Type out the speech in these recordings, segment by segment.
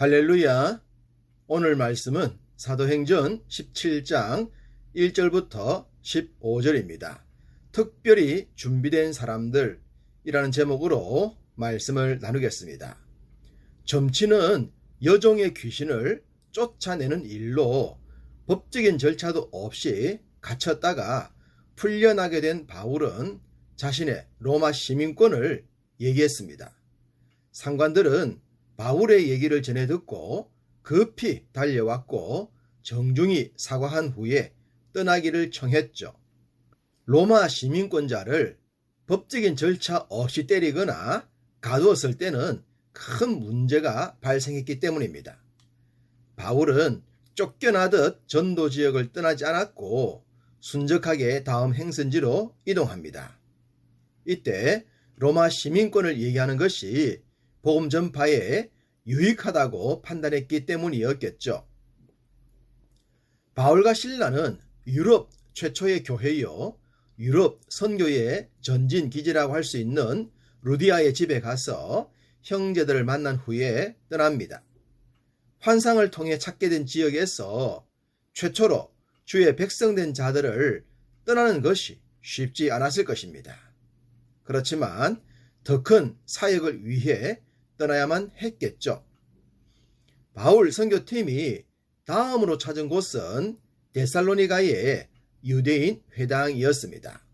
할렐루야. 오늘 말씀은 사도행전 17장 1절부터 15절입니다. 특별히 준비된 사람들이라는 제목으로 말씀을 나누겠습니다. 점치는 여종의 귀신을 쫓아내는 일로 법적인 절차도 없이 갇혔다가 풀려나게 된 바울은 자신의 로마 시민권을 얘기했습니다. 상관들은 바울의 얘기를 전해 듣고 급히 달려왔고 정중히 사과한 후에 떠나기를 청했죠. 로마 시민권자를 법적인 절차 없이 때리거나 가두었을 때는 큰 문제가 발생했기 때문입니다. 바울은 쫓겨나듯 전도 지역을 떠나지 않았고 순적하게 다음 행선지로 이동합니다. 이때 로마 시민권을 얘기하는 것이 복음 전파에 유익하다고 판단했기 때문이었겠죠. 바울과 신라는 유럽 최초의 교회요, 유럽 선교의 전진 기지라고 할 수 있는 루디아의 집에 가서 형제들을 만난 후에 떠납니다. 환상을 통해 찾게 된 지역에서 최초로 주의 백성된 자들을 떠나는 것이 쉽지 않았을 것입니다. 그렇지만 더 큰 사역을 위해 떠나야만 했겠죠. 바울 선교팀이 다음으로 찾은 곳은 데살로니가의 유대인 회당이었습니다.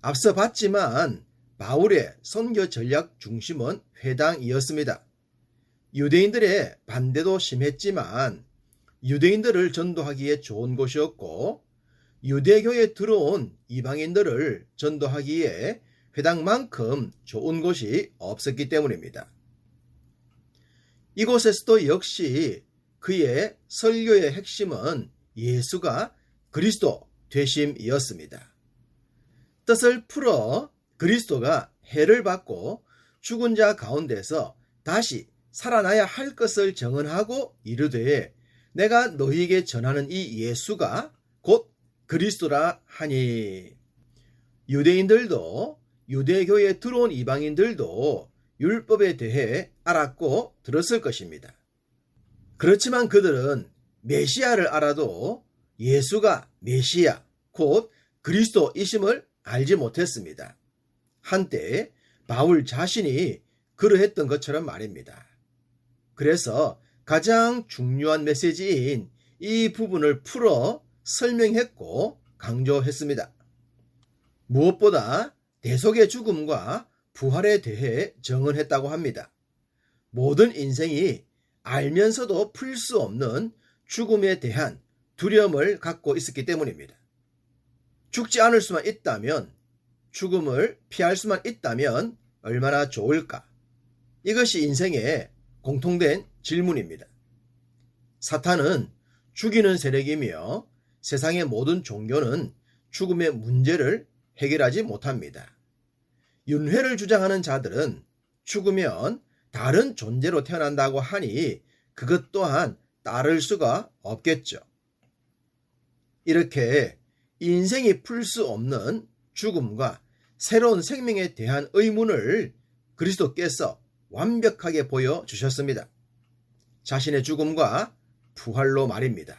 앞서 봤지만 바울의 선교 전략 중심은 회당이었습니다. 유대인들의 반대도 심했지만 유대인들을 전도하기에 좋은 곳이었고 유대교에 들어온 이방인들을 전도하기에 회당만큼 좋은 곳이 없었기 때문입니다. 이곳에서도 역시 그의 설교의 핵심은 예수가 그리스도 되심이었습니다. 뜻을 풀어 그리스도가 해를 받고 죽은 자 가운데서 다시 살아나야 할 것을 정언하고 이르되 내가 너희에게 전하는 이 예수가 곧 그리스도라 하니 유대인들도 유대교에 들어온 이방인들도 율법에 대해 알았고 들었을 것입니다. 그렇지만 그들은 메시아를 알아도 예수가 메시아, 곧 그리스도이심을 알지 못했습니다. 한때 바울 자신이 그러했던 것처럼 말입니다. 그래서 가장 중요한 메시지인 이 부분을 풀어 설명했고 강조했습니다. 무엇보다 대속의 죽음과 부활에 대해 정언했다고 합니다. 모든 인생이 알면서도 풀 수 없는 죽음에 대한 두려움을 갖고 있었기 때문입니다. 죽지 않을 수만 있다면, 죽음을 피할 수만 있다면 얼마나 좋을까? 이것이 인생의 공통된 질문입니다. 사탄은 죽이는 세력이며 세상의 모든 종교는 죽음의 문제를 해결하지 못합니다. 윤회를 주장하는 자들은 죽으면 다른 존재로 태어난다고 하니 그것 또한 따를 수가 없겠죠. 이렇게 인생이 풀 수 없는 죽음과 새로운 생명에 대한 의문을 그리스도께서 완벽하게 보여주셨습니다. 자신의 죽음과 부활로 말입니다.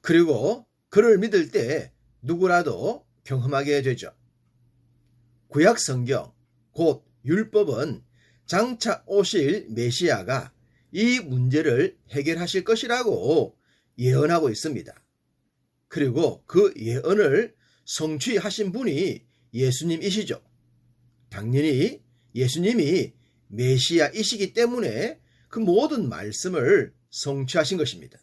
그리고 그를 믿을 때 누구라도 경험하게 되죠. 구약 성경, 곧 율법은 장차 오실 메시아가 이 문제를 해결하실 것이라고 예언하고 있습니다. 그리고 그 예언을 성취하신 분이 예수님이시죠. 당연히 예수님이 메시아이시기 때문에 그 모든 말씀을 성취하신 것입니다.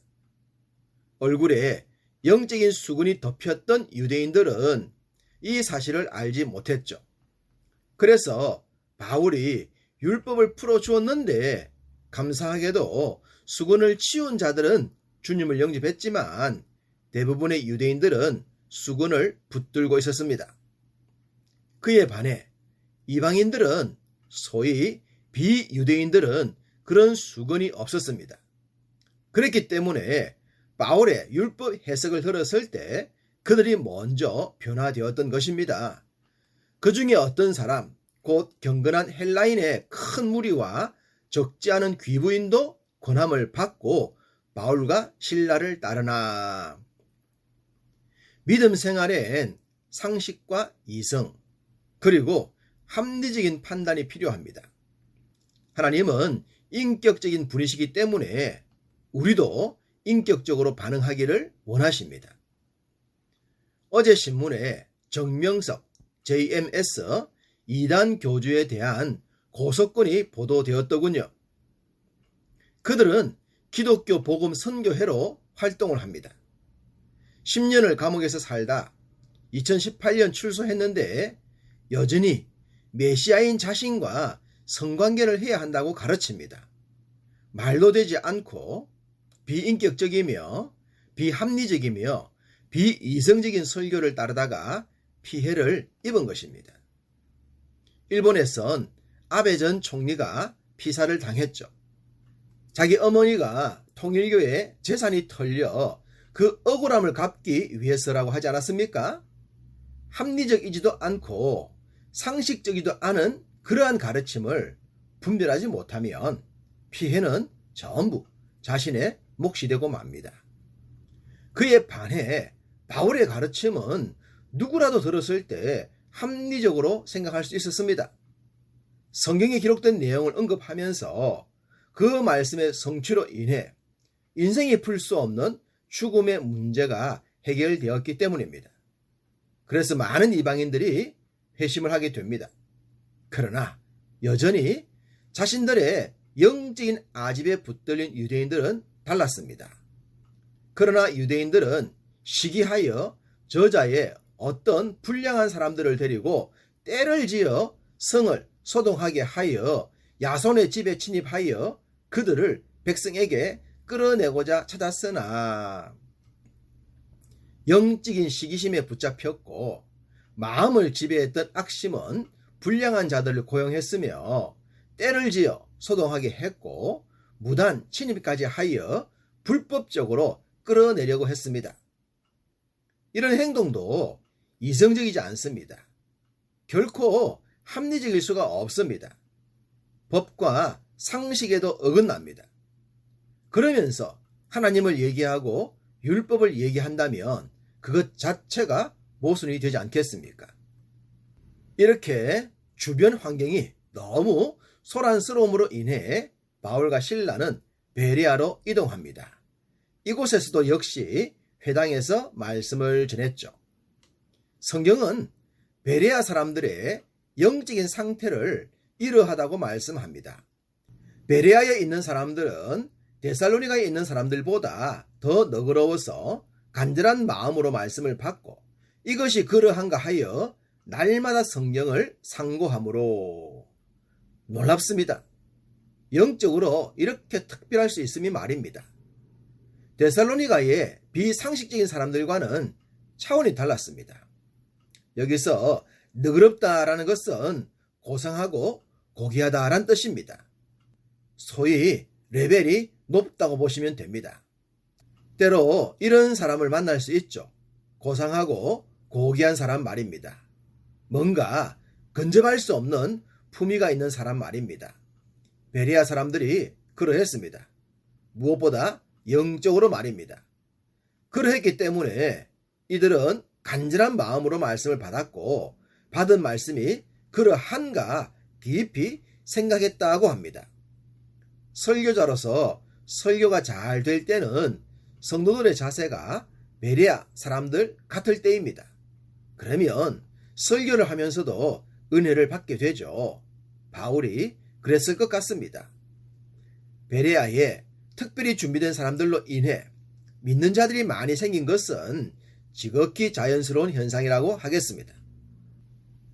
얼굴에 영적인 수근이 덮였던 유대인들은 이 사실을 알지 못했죠. 그래서 바울이 율법을 풀어주었는데 감사하게도 수건을 치운 자들은 주님을 영접했지만 대부분의 유대인들은 수건을 붙들고 있었습니다. 그에 반해 이방인들은 소위 비유대인들은 그런 수건이 없었습니다. 그랬기 때문에 바울의 율법 해석을 들었을 때 그들이 먼저 변화되었던 것입니다. 그 중에 어떤 사람, 곧 경건한 헬라인의 큰 무리와 적지 않은 귀부인도 권함을 받고 바울과 신라를 따르나. 믿음 생활엔 상식과 이성, 그리고 합리적인 판단이 필요합니다. 하나님은 인격적인 분이시기 때문에 우리도 인격적으로 반응하기를 원하십니다. 어제 신문에 정명석 JMS 2단 교주에 대한 고소건이 보도되었더군요. 그들은 기독교 복음 선교회로 활동을 합니다. 10년을 감옥에서 살다 2018년 출소했는데 여전히 메시아인 자신과 성관계를 해야 한다고 가르칩니다. 말도 되지 않고 비인격적이며 비합리적이며 비이성적인 설교를 따르다가 피해를 입은 것입니다. 일본에선 아베 전 총리가 피사를 당했죠. 자기 어머니가 통일교의 재산이 털려 그 억울함을 갚기 위해서라고 하지 않았습니까? 합리적이지도 않고 상식적이지도 않은 그러한 가르침을 분별하지 못하면 피해는 전부 자신의 몫이 되고 맙니다. 그에 반해 바울의 가르침은 누구라도 들었을 때 합리적으로 생각할 수 있었습니다. 성경에 기록된 내용을 언급하면서 그 말씀의 성취로 인해 인생이 풀 수 없는 죽음의 문제가 해결되었기 때문입니다. 그래서 많은 이방인들이 회심을 하게 됩니다. 그러나 여전히 자신들의 영적인 아집에 붙들린 유대인들은 달랐습니다. 그러나 유대인들은 시기하여 저자의 어떤 불량한 사람들을 데리고 때를 지어 성을 소동하게 하여 야손의 집에 침입하여 그들을 백성에게 끌어내고자 찾았으나 영적인 시기심에 붙잡혔고 마음을 지배했던 악심은 불량한 자들을 고용했으며 때를 지어 소동하게 했고 무단 침입까지 하여 불법적으로 끌어내려고 했습니다. 이런 행동도 이성적이지 않습니다. 결코 합리적일 수가 없습니다. 법과 상식에도 어긋납니다. 그러면서 하나님을 얘기하고 율법을 얘기한다면 그것 자체가 모순이 되지 않겠습니까? 이렇게 주변 환경이 너무 소란스러움으로 인해 바울과 신라는 베리아로 이동합니다. 이곳에서도 역시 회당에서 말씀을 전했죠. 성경은 베레아 사람들의 영적인 상태를 이러하다고 말씀합니다. 베레아에 있는 사람들은 데살로니가에 있는 사람들보다 더 너그러워서 간절한 마음으로 말씀을 받고 이것이 그러한가 하여 날마다 성경을 상고함으로 놀랍습니다. 영적으로 이렇게 특별할 수 있음이 말입니다. 데살로니가의 비상식적인 사람들과는 차원이 달랐습니다. 여기서 너그럽다라는 것은 고상하고 고귀하다라는 뜻입니다. 소위 레벨이 높다고 보시면 됩니다. 때로 이런 사람을 만날 수 있죠. 고상하고 고귀한 사람 말입니다. 뭔가 근접할 수 없는 품위가 있는 사람 말입니다. 베리아 사람들이 그러했습니다. 무엇보다 영적으로 말입니다. 그러했기 때문에 이들은 간절한 마음으로 말씀을 받았고 받은 말씀이 그러한가 깊이 생각했다고 합니다. 설교자로서 설교가 잘 될 때는 성도들의 자세가 베리아 사람들 같을 때입니다. 그러면 설교를 하면서도 은혜를 받게 되죠. 바울이 그랬을 것 같습니다. 베레아에 특별히 준비된 사람들로 인해 믿는 자들이 많이 생긴 것은 지극히 자연스러운 현상이라고 하겠습니다.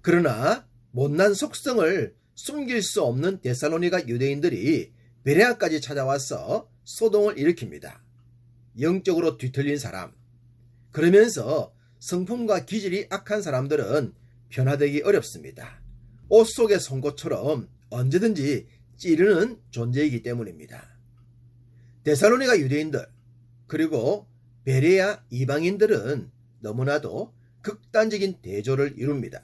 그러나 못난 속성을 숨길 수 없는 데살로니가 유대인들이 베레아까지 찾아와서 소동을 일으킵니다. 영적으로 뒤틀린 사람. 그러면서 성품과 기질이 악한 사람들은 변화되기 어렵습니다. 옷 속의 송곳처럼 언제든지 찌르는 존재이기 때문입니다. 데살로니가 유대인들 그리고 베레아 이방인들은 너무나도 극단적인 대조를 이룹니다.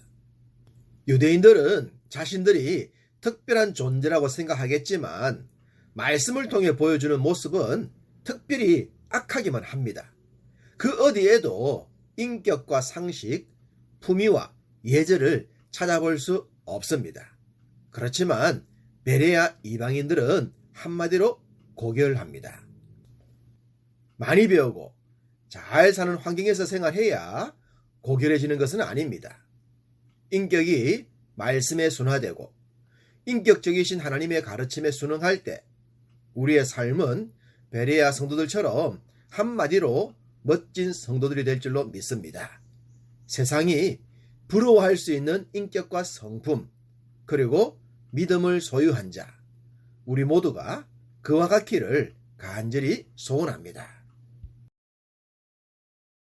유대인들은 자신들이 특별한 존재라고 생각하겠지만 말씀을 통해 보여주는 모습은 특별히 악하기만 합니다. 그 어디에도 인격과 상식, 품위와 예절을 찾아볼 수 없습니다. 그렇지만 베레아 이방인들은 한마디로 고결합니다. 많이 배우고 잘 사는 환경에서 생활해야 고결해지는 것은 아닙니다. 인격이 말씀에 순화되고 인격적이신 하나님의 가르침에 순응할 때 우리의 삶은 베레아 성도들처럼 한마디로 멋진 성도들이 될 줄로 믿습니다. 세상이 부러워할 수 있는 인격과 성품, 그리고 믿음을 소유한 자, 우리 모두가 그와 같기를 간절히 소원합니다.